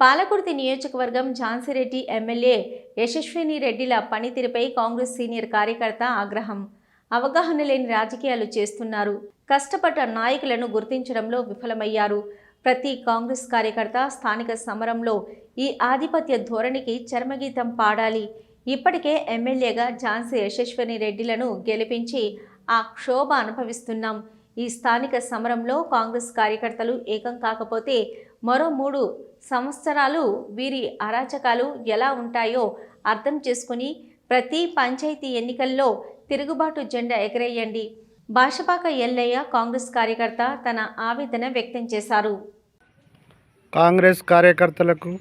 పాలకుర్తి నియోజకవర్గం ఝాన్సీరెడ్డి ఎమ్మెల్యే యశస్విని రెడ్డిల పనితీరుపై కాంగ్రెస్ సీనియర్ కార్యకర్త ఆగ్రహం. అవగాహన లేని రాజకీయాలు చేస్తున్నారు. కష్టపడ్డ నాయకులను గుర్తించడంలో విఫలమయ్యారు. ప్రతి కాంగ్రెస్ కార్యకర్త స్థానిక సమరంలో ఈ ఆధిపత్య ధోరణికి చర్మగీతం పాడాలి. ఇప్పటికే ఎమ్మెల్యేగా ఝాన్సీ యశస్విని రెడ్డిలను గెలిపించి ఆ క్షోభ అనుభవిస్తున్నాం. ఈ స్థానిక సమరంలో కాంగ్రెస్ కార్యకర్తలు ఏకం కాకపోతే మరో మూడు సంవత్సరాలు వీరి అరాచకాలు ఎలా ఉంటాయో అర్థం చేసుకుని ప్రతి పంచాయతీ ఎన్నికల్లో తిరుగుబాటు జెండా ఎగరేయండి. భాషపాక ఎల్లయ్య కాంగ్రెస్ కార్యకర్త తన ఆవేదన వ్యక్తం చేశారు. కాంగ్రెస్ కార్యకర్తలకు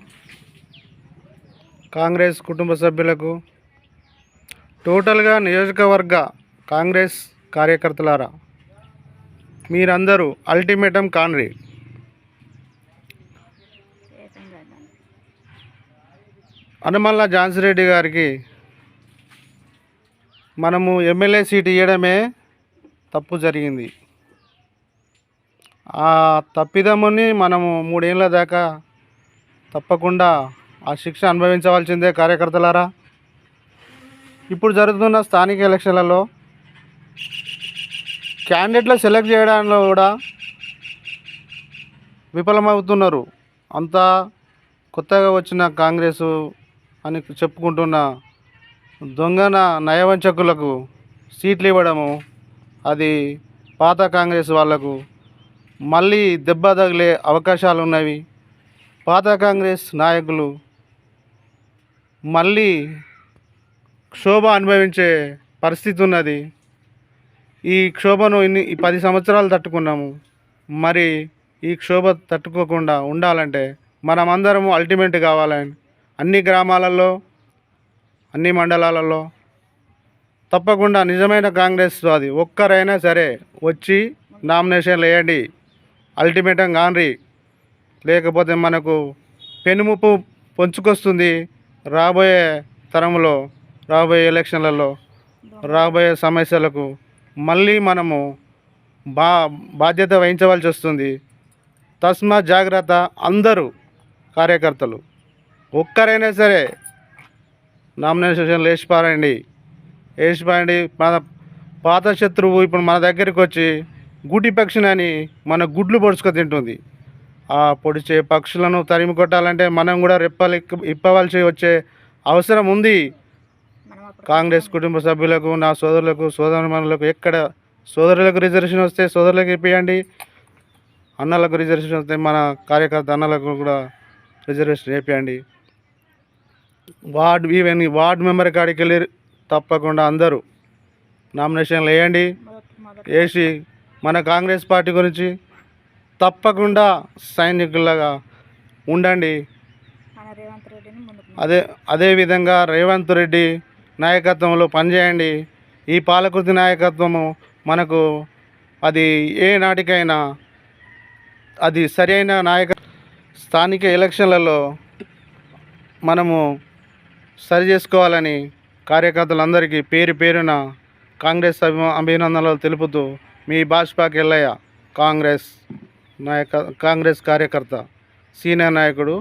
కాంగ్రెస్ కుటుంబ సభ్యులకు టోటల్గా నియోజకవర్గ కాంగ్రెస్ కార్యకర్తలారా మీరందరూ అల్టిమేటం హనుమల్ల అనుమల్ల ఝాన్సీరెడ్డి గారికి మనము ఎమ్మెల్యే సీట్ ఇవ్వడమే తప్పు జరిగింది. ఆ తప్పిదముని మనము మూడేళ్ళ దాకా తప్పకుండా ఆ శిక్ష అనుభవించవలసిందే కార్యకర్తలారా. ఇప్పుడు జరుగుతున్న స్థానిక ఎలక్షన్లలో క్యాండిడేట్లు సెలెక్ట్ చేయడంలో కూడా విఫలమవుతున్నారు. అంతా కొత్తగా వచ్చిన కాంగ్రెస్ అని చెప్పుకుంటున్న దొంగన నయవంచకులకు సీట్లు ఇవ్వడము అది పాత కాంగ్రెస్ వాళ్ళకు మళ్ళీ దెబ్బ తగిలే అవకాశాలు ఉన్నవి పాత కాంగ్రెస్ నాయకులు మళ్ళీ క్షోభ అనుభవించే పరిస్థితి ఉన్నది ఈ క్షోభను ఇన్ని ఈ పది సంవత్సరాలు తట్టుకున్నాము. మరి ఈ క్షోభ తట్టుకోకుండా ఉండాలంటే మనమందరము అల్టిమేట్ కావాలని అన్ని గ్రామాలలో అన్ని మండలాలలో తప్పకుండా నిజమైన కాంగ్రెస్ అది ఒక్కరైనా సరే వచ్చి నామినేషన్లు వేయండి. అల్టిమేటం కాన్రి. లేకపోతే మనకు పెనుముప్పు పొంచుకొస్తుంది రాబోయే తరంలో రాబోయే ఎలక్షన్లలో రాబోయే సమస్యలకు మళ్ళీ మనము బా బాధ్యత వహించవలసి వస్తుంది. తస్మా జాగ్రత్త అందరూ కార్యకర్తలు. ఒక్కరైనా సరే నామినేషన్ లేచిపారండి. పారండి పారండి మన పాత శత్రువు ఇప్పుడు మన దగ్గరికి వచ్చి గుడి పక్షిని అని మన గుడ్లు పొడుచుకు తింటుంది. ఆ పొడిచే పక్షులను తరిమి కొట్టాలంటే మనం కూడా రెప్పలు ఇప్పవలసి వచ్చే అవసరం ఉంది. కాంగ్రెస్ కుటుంబ సభ్యులకు నా సోదరులకు సోదరుమణులకు ఎక్కడ సోదరులకు రిజర్వేషన్ వస్తే సోదరులకు ఇప్పియండి. అన్నలకు రిజర్వేషన్ వస్తే మన కార్యకర్త అన్నలకు కూడా రిజర్వేషన్ వేపియండి వార్డ్ ఈవెన్ వార్డ్ మెంబర్ కాడికి వెళ్ళి తప్పకుండా అందరూ నామినేషన్లు వేయండి. వేసి మన కాంగ్రెస్ పార్టీ గురించి తప్పకుండా సైనికులాగా ఉండండి. అదే అదేవిధంగా రేవంత్ రెడ్డి నాయకత్వంలో పనిచేయండి. ఈ పాలకృతి నాయకత్వము మనకు అది ఏ నాటికైనా అది సరైన నాయక స్థానిక ఎలక్షన్లలో మనము సరి చేసుకోవాలని కార్యకర్తలందరికీ పేరు పేరున కాంగ్రెస్ అభి అభినందనలు తెలుపుతూ మీ భాజపాకి ఎల్లయ్య కాంగ్రెస్ నాయక కాంగ్రెస్ కార్యకర్త సీనియర్ నాయకుడు